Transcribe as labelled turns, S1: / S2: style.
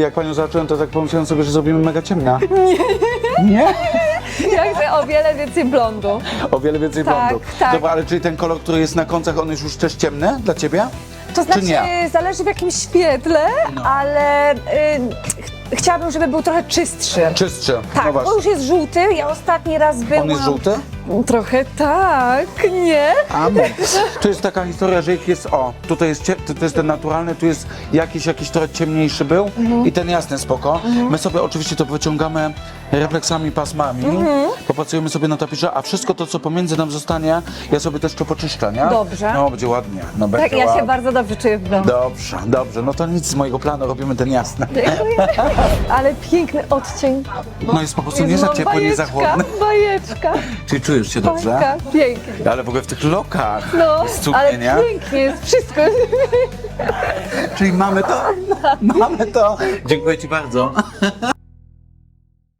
S1: Jak panią zobaczyłem, to tak pomyślałem sobie, że zrobimy mega ciemna. Nie. Nie?
S2: Ja chcę o wiele więcej blondu.
S1: O wiele więcej
S2: Tak,
S1: blondu.
S2: tak.
S1: Dobra, ale czyli ten kolor, który jest na końcach, on jest już też ciemny dla ciebie?
S2: To znaczy,
S1: nie?
S2: zależy w jakim świetle, ale y, ch- chciałabym, żeby był trochę czystszy.
S1: Czystszy.
S2: Tak,
S1: no
S2: bo już jest żółty. Ja ostatni raz byłam...
S1: On jest żółty?
S2: Trochę tak, nie?
S1: A, bo to jest taka historia, że ich jest, o, tutaj jest, cie, to, jest ten naturalny, tu jest jakiś, jakiś trochę ciemniejszy był
S2: Mhm.
S1: i ten jasny spoko. My sobie oczywiście to wyciągamy refleksami, pasmami,
S2: Mhm.
S1: popracujemy sobie na tapisze, a wszystko to, co pomiędzy nam zostanie, ja sobie też to poczyszczę, nie?
S2: Dobrze.
S1: No, będzie ładnie. No, będzie
S2: Tak, ja się
S1: ładnie.
S2: bardzo dobrze czuję w domu.
S1: Dobrze, dobrze, no to nic z mojego planu, robimy ten jasny.
S2: Dziękuję. Ale piękny odcień.
S1: No jest po prostu nie za
S2: no,
S1: ciepło, nie za chłodny.
S2: Bajeczka,
S1: Czyli czujesz się dobrze?
S2: pięknie.
S1: Ale w ogóle w tych lokach
S2: No, ale
S1: nie?
S2: pięknie jest wszystko.
S1: Czyli mamy to? Mamy to. Dziękuję Ci bardzo.